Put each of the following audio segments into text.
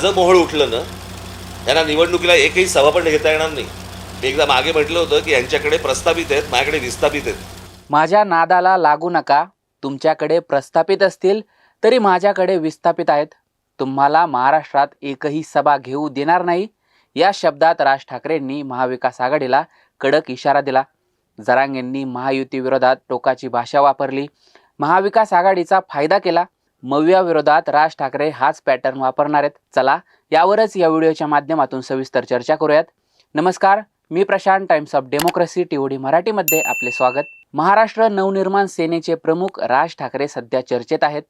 माझं मोहळ उठलं ना यांना निवडणुकीला एकही सभा पण घेता येणार नाही. मी एकदा मागे म्हटलं होतं की यांच्याकडे प्रस्तावित आहेत माझ्याकडे विस्थापित आहेत. माझ्या नादाला लागू नका. तुमच्याकडे प्रस्थापित असतील तरी माझ्याकडे विस्थापित आहेत. तुम्हाला महाराष्ट्रात एकही सभा घेऊ देणार नाही. या शब्दात राज ठाकरेंनी महाविकास आघाडीला कडक इशारा दिला. जरांगेंनी महायुतीविरोधात टोकाची भाषा वापरली. महाविकास आघाडीचा फायदा केला. मव्याविरोधात राज ठाकरे हाच पॅटर्न वापरणार आहेत. चला यावरच या व्हिडिओच्या माध्यमातून सविस्तर चर्चा करूयात. नमस्कार मी Prashant Times of Democracy TOD मराठीमध्ये आपले स्वागत. महाराष्ट्र नवनिर्माण सेनेचे प्रमुख राज ठाकरे सध्या चर्चेत आहेत.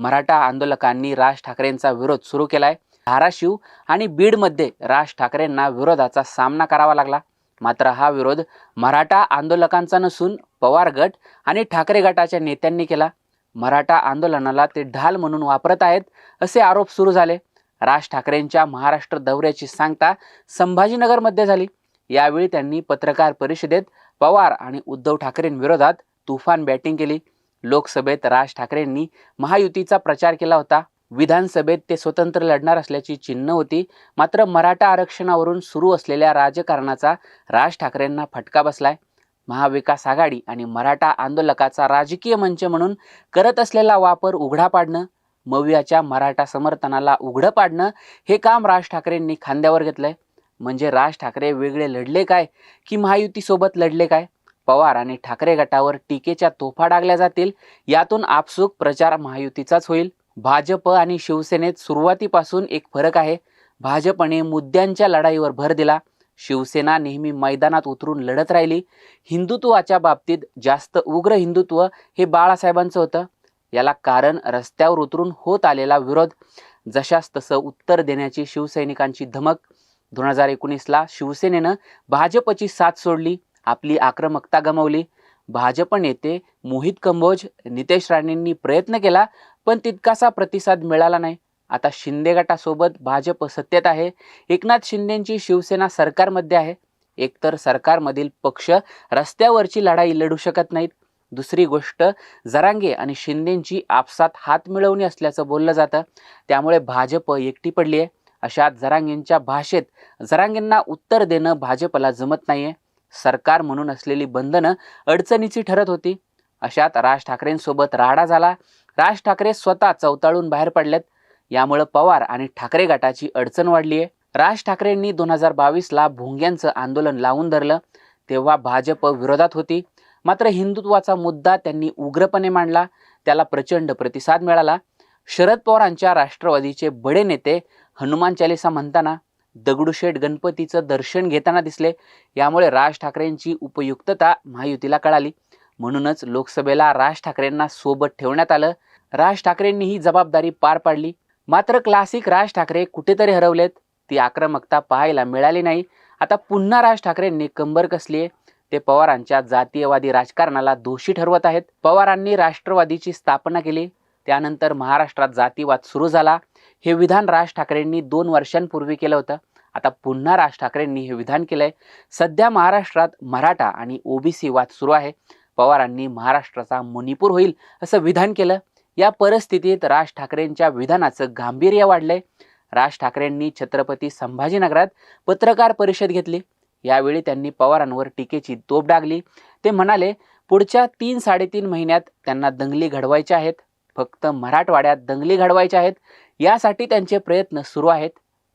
मराठा आंदोलकांनी राज ठाकरेंचा विरोध सुरू केलाय. धाराशिव आणि बीडमध्ये राज ठाकरेंना विरोधाचा सामना करावा लागला. मात्र हा विरोध मराठा आंदोलकांचा नसून पवार गट आणि ठाकरे गटाच्या नेत्यांनी केला. मराठा आंदोलनाला ते ढाल म्हणून वापरत आहेत असे आरोप सुरू झाले. राज ठाकरेंच्या महाराष्ट्र दौऱ्याची सांगता संभाजीनगरमध्ये झाली. यावेळी त्यांनी पत्रकार परिषदेत पवार आणि उद्धव ठाकरेंविरोधात तुफान बॅटिंग केली. लोकसभेत राज ठाकरेंनी महायुतीचा प्रचार केला होता. विधानसभेत ते स्वतंत्र लढणार असल्याची चिन्ह होती. मात्र मराठा आरक्षणावरून सुरू असलेल्या राजकारणाचा राज ठाकरेंना फटका बसलाय. महाविकास आघाडी आणि मराठा आंदोलकाचा राजकीय मंच म्हणून करत असलेला वापर उघडा पाडणं मवियाच्या मराठा समर्थनाला उघडं पाडणं हे काम राज ठाकरेंनी खांद्यावर घेतलंय. म्हणजे राज ठाकरे वेगळे लढले काय? की महायुतीसोबत लढले काय? पवार आणि ठाकरे गटावर टीकेच्या तोफा डागल्या जातील यातून आपसूक प्रचार महायुतीचाच होईल. भाजप आणि शिवसेनेत सुरुवातीपासून एक फरक आहे. भाजपने मुद्द्यांच्या लढाईवर भर दिला शिवसेना नेहमी मैदानात उतरून लढत राहिली. हिंदुत्वाच्या बाबतीत जास्त उग्र हिंदुत्व हे बाळासाहेबांचं होतं. याला कारण रस्त्यावर उतरून होत आलेला विरोध जशास तसं उत्तर देण्याची शिवसैनिकांची धमक. दोन हजार एकोणीसला शिवसेनेनं भाजपची साथ सोडली आपली आक्रमकता गमावली. भाजप नेते मोहित कंबोज नितेश राणेंनी प्रयत्न केला पण तितकासा प्रतिसाद मिळाला नाही. आता शिंदे गटासोबत भाजप सत्तेत आहे. एकनाथ शिंदेंची शिवसेना सरकारमध्ये आहे. एकतर सरकारमधील पक्ष रस्त्यावरची लढाई लढू शकत नाहीत. दुसरी गोष्ट जरांगे आणि शिंदेंची आपसात हात मिळवणी असल्याचं बोललं जातं. त्यामुळे भाजप एकटी पडली आहे. अशात जरांगेंच्या भाषेत जरांगेंना उत्तर देणं भाजपला जमत नाही आहे सरकार म्हणून असलेली बंधनं अडचणीची ठरत होती. अशात राज ठाकरेंसोबत राडा झाला. राज ठाकरे स्वतः चवताळून बाहेर पडलेत. यामुळं पवार आणि ठाकरे गटाची अडचण वाढली आहे राज ठाकरेंनी दोन हजार बावीसला भोंग्यांचं आंदोलन लावून धरलं. तेव्हा भाजप विरोधात होती. मात्र हिंदुत्वाचा मुद्दा त्यांनी उग्रपणे मांडला. त्याला प्रचंड प्रतिसाद मिळाला. शरद पवारांच्या राष्ट्रवादीचे बडे नेते हनुमान चालिसा म्हणताना दगडूशेठ गणपतीचं दर्शन घेताना दिसले. यामुळे राज ठाकरेंची उपयुक्तता महायुतीला कळाली. म्हणूनच लोकसभेला राज ठाकरेंना सोबत ठेवण्यात आलं. राज ठाकरेंनी ही जबाबदारी पार पाडली. मात्र क्लासिक राज ठाकरे कुठेतरी हरवलेत. ती आक्रमकता पाहायला मिळाली नाही. आता पुन्हा राज ठाकरेंनी कंबर कसली आहे? ते पवारांच्या जातीयवादी राजकारणाला दोषी ठरवत आहेत. पवारांनी राष्ट्रवादीची स्थापना केली. त्यानंतर महाराष्ट्रात जातीवाद सुरू झाला. हे विधान राज ठाकरेंनी दोन वर्षांपूर्वी केलं होतं. आता पुन्हा राज ठाकरेंनी हे विधान केलंय. सध्या महाराष्ट्रात मराठा आणि ओबीसी वाद सुरू आहे. पवारांनी महाराष्ट्राचा मणिपूर होईल असं विधान केलं. या परिस्थितीत राज ठाकरेंच्या विधानाचं गांभीर्य वाढलंय. राज ठाकरेंनी छत्रपती संभाजीनगरात पत्रकार परिषद घेतली. यावेळी त्यांनी पवारांवर टीकेची तोप डागली. ते म्हणाले पुढच्या तीन साडेतीन महिन्यात त्यांना दंगली घडवायच्या आहेत. फक्त मराठवाड्यात दंगली घडवायच्या आहेत. यासाठी त्यांचे प्रयत्न सुरू आहेत.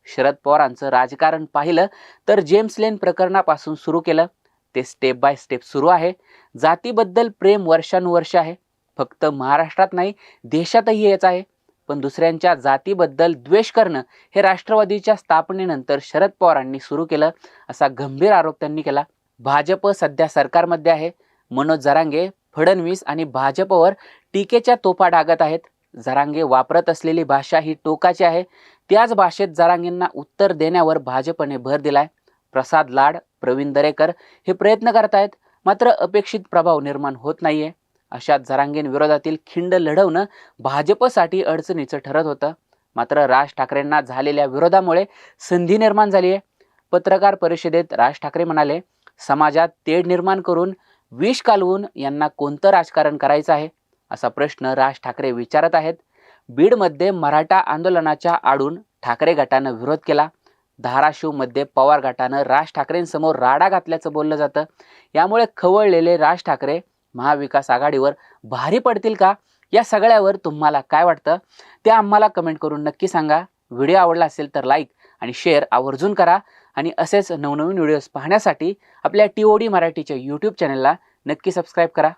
शरद पवारांचं राजकारण पाहिलं तर जेम्स लेन प्रकरणापासून सुरू केलं. ते स्टेप बाय स्टेप सुरू आहे. जातीबद्दल प्रेम वर्षानुवर्ष आहे. फक्त महाराष्ट्रात नाही देशातही हेच आहे. पण दुसऱ्यांच्या जातीबद्दल द्वेष करणं हे राष्ट्रवादीच्या स्थापनेनंतर शरद पवारांनी सुरू केलं असा गंभीर आरोप त्यांनी केला. भाजप सध्या सरकारमध्ये आहे. मनोज जरांगे फडणवीस आणि भाजपवर टीकेच्या तोफा डागत आहेत. जरांगे वापरत असलेली भाषा ही टोकाची आहे. त्याच भाषेत जरांगेंना उत्तर देण्यावर भाजपने भर दिलाय. प्रसाद लाड प्रवीण दरेकर हे प्रयत्न करत आहेत मात्र अपेक्षित प्रभाव निर्माण होत नाहीये. अशात जरांगेंविरोधातील खिंड लढवणं भाजपसाठी अडचणीचं ठरत होतं. मात्र राज ठाकरेंना झालेल्या विरोधामुळे संधी निर्माण झाली आहे. पत्रकार परिषदेत राज ठाकरे म्हणाले समाजात तेढ निर्माण करून विष कालवून यांना कोणतं राजकारण करायचं आहे? असा प्रश्न राज ठाकरे विचारत आहेत. बीडमध्ये मराठा आंदोलनाच्या आडून ठाकरे गटानं विरोध केला. धाराशिवमध्ये पवार गटानं राज ठाकरेंसमोर राडा घातल्याचं बोललं जातं. यामुळे खवळलेले राज ठाकरे महाविकास आघाडीवर भारी पडतील का? या सगळ्यावर तुम्हाला काय वाटतं? ते आम्हाला कमेंट करून नक्की सांगा. व्हिडिओ आवडला असेल तर लाईक आणि शेअर आवर्जून करा. आणि असेच नवनवीन व्हिडिओज पाहण्यासाठी आपल्या टी ओ डी मराठीच्या यूट्यूब चॅनलला नक्की सबस्क्राईब करा.